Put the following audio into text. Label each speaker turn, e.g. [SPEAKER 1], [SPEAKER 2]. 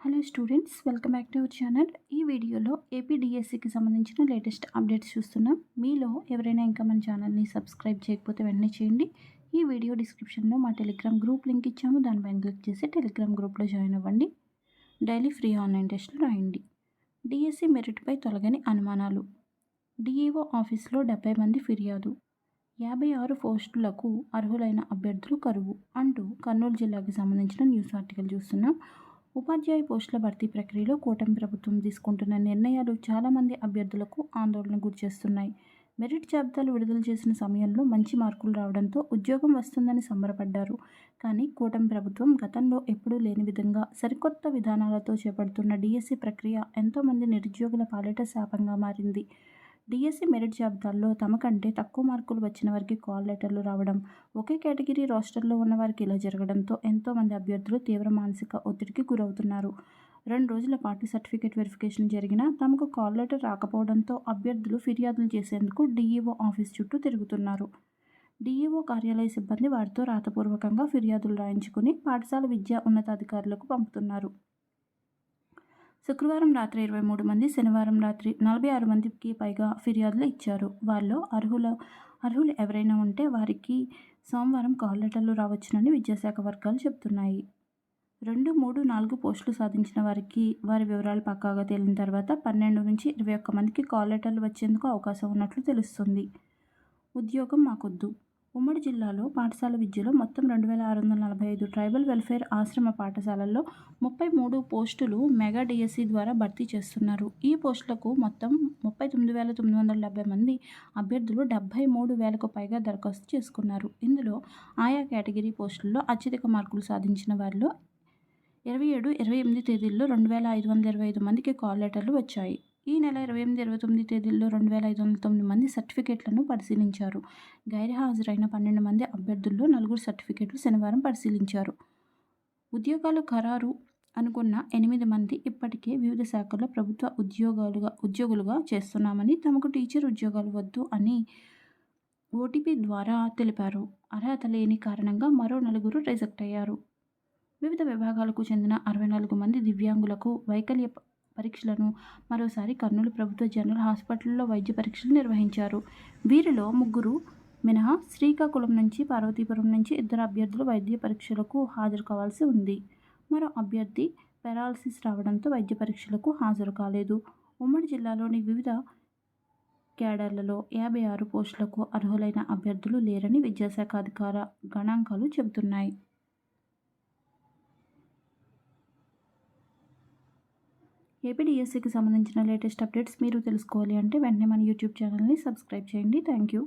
[SPEAKER 1] Hello students welcome back to our channel ఈ వీడియోలో ఏపీడిఎస్సికి సంబంధించిన లేటెస్ట్ అప్డేట్స్ చూస్తున్నాం. మీలో ఎవరైనా ఇంకా మన ఛానల్ని సబ్స్క్రైబ్ చేయకపోతే వెంటనే చేయండి. ఈ వీడియో డిస్క్రిప్షన్లో మా టెలిగ్రామ్ గ్రూప్ లింక్ ఇచ్చాము. దానిపైన క్లిక్ చేసి టెలిగ్రామ్ గ్రూప్లో జాయిన్ అవ్వండి. డైలీ ఫ్రీ ఆన్లైన్ టెస్టులు రాయండి. డిఎస్సి మెరిట్పై తొలగని అనుమానాలు. డిఈఓ ఆఫీస్లో డెబ్బై మంది ఫిర్యాదు. యాభై ఆరు పోస్టులకు అర్హులైన అభ్యర్థులు కరువు అంటూ కర్నూలు జిల్లాకు సంబంధించిన న్యూస్ ఆర్టికల్ చూస్తున్నాం. ఉపాధ్యాయ పోస్టుల భర్తీ ప్రక్రియలో కూటమి ప్రభుత్వం తీసుకుంటున్న నిర్ణయాలు చాలామంది అభ్యర్థులకు ఆందోళన గురిచేస్తున్నాయి మెరిట్ జాబితాలు విడుదల చేసిన సమయంలో మంచి మార్కులు రావడంతో ఉద్యోగం వస్తుందని సంబరపడ్డారు. కానీ కూటమి ప్రభుత్వం గతంలో ఎప్పుడూ లేని విధంగా సరికొత్త విధానాలతో చేపడుతున్న డిఎస్సి ప్రక్రియ ఎంతోమంది నిరుద్యోగుల పాలిట శాపంగా మారింది. డిఎస్సి మెరిట్ జాబితాల్లో తమ కంటే తక్కువ మార్కులు వచ్చిన వారికి కాల్ లెటర్లు రావడం ఒకే కేటగిరీ రాష్ట్రంలో ఉన్న వారికి ఇలా జరగడంతో ఎంతోమంది అభ్యర్థులు తీవ్ర మానసిక ఒత్తిడికి గురవుతున్నారు. రెండు రోజుల పాటు సర్టిఫికేట్ వెరిఫికేషన్ జరిగినా తమకు కాల్ లెటర్ రాకపోవడంతో అభ్యర్థులు ఫిర్యాదులు చేసేందుకు డీఈఓ ఆఫీస్ చుట్టూ తిరుగుతున్నారు. డీఈఓ కార్యాలయ సిబ్బంది వారితో రాతపూర్వకంగా ఫిర్యాదులు రాయించుకుని పాఠశాల విద్యా ఉన్నతాధికారులకు పంపుతున్నారు. శుక్రవారం రాత్రి ఇరవై మూడు మంది శనివారం రాత్రి నలభై ఆరు మందికి పైగా ఫిర్యాదులు ఇచ్చారు. వారిలో అర్హుల అర్హులు ఎవరైనా ఉంటే వారికి సోమవారం కాల్ లెటర్లు రావచ్చునని విద్యాశాఖ వర్గాలు చెబుతున్నాయి. రెండు మూడు నాలుగు పోస్టులు సాధించిన వారికి వారి వివరాలు పక్కాగా తేలిన తర్వాత పన్నెండు నుంచి ఇరవై ఒక్క మందికి కాల్ లెటర్లు వచ్చేందుకు అవకాశం ఉన్నట్లు తెలుస్తుంది. ఉద్యోగం మాకొద్దు. ఉమ్మడి జిల్లాలో పాఠశాల విద్యలో మొత్తం రెండు వేల ఆరు వందల నలభై ఐదు ట్రైబల్ వెల్ఫేర్ ఆశ్రమ పాఠశాలల్లో ముప్పై మూడు పోస్టులు మెగా డిఎస్సి ద్వారా భర్తీ చేస్తున్నారు. ఈ పోస్టులకు మొత్తం ముప్పై తొమ్మిది వేల తొమ్మిది వందల డెబ్బై మంది అభ్యర్థులు డెబ్బై మూడు వేలకు పైగా దరఖాస్తు చేసుకున్నారు. ఇందులో ఆయా కేటగిరీ పోస్టుల్లో అత్యధిక మార్కులు సాధించిన వారిలో ఇరవై ఏడు ఇరవై ఎనిమిది తేదీల్లో రెండు వేల ఐదు వందల ఇరవై ఐదు మందికి కాల్ లెటర్లు వచ్చాయి. ఈ నెల ఇరవై ఎనిమిది ఇరవై తొమ్మిది తేదీల్లో రెండు వేల ఐదు వందల తొమ్మిది మంది సర్టిఫికేట్లను పరిశీలించారు. గైర్హాజరైన పన్నెండు మంది అభ్యర్థుల్లో నలుగురు సర్టిఫికేట్లు శనివారం పరిశీలించారు. ఉద్యోగాలు ఖరారు అనుకున్న ఎనిమిది మంది ఇప్పటికే వివిధ శాఖల్లో ప్రభుత్వ ఉద్యోగాలుగా ఉద్యోగులుగా చేస్తున్నామని తమకు టీచర్ ఉద్యోగాలు వద్దు అని ఓటీపీ ద్వారా తెలిపారు. అర్హత లేని కారణంగా మరో నలుగురు రిజెక్ట్ అయ్యారు. వివిధ విభాగాలకు చెందిన అరవై నాలుగు మంది దివ్యాంగులకు వైకల్య పరీక్షలను మరోసారి కర్నూలు ప్రభుత్వ జనరల్ హాస్పిటల్లో వైద్య పరీక్షలు నిర్వహించారు. వీరిలో ముగ్గురు మినహా శ్రీకాకుళం నుంచి పార్వతీపురం నుంచి ఇద్దరు అభ్యర్థులు వైద్య పరీక్షలకు హాజరు కావాల్సి ఉంది. మరో అభ్యర్థి పెరాలసిస్ రావడంతో వైద్య పరీక్షలకు హాజరు కాలేదు. ఉమ్మడి జిల్లాలోని వివిధ క్యాడర్లలో యాభై ఆరు పోస్టులకు అర్హులైన అభ్యర్థులు లేరని విద్యాశాఖ అధికార గణాంకాలు చెబుతున్నాయి. ఏపీడిఎస్సికి సంబంధించిన లేటెస్ట్ అప్డేట్స్ మీరు తెలుసుకోవాలి అంటే వెంటనే మన యూట్యూబ్ ఛానల్ని సబ్స్క్రైబ్ చేయండి. Thank you.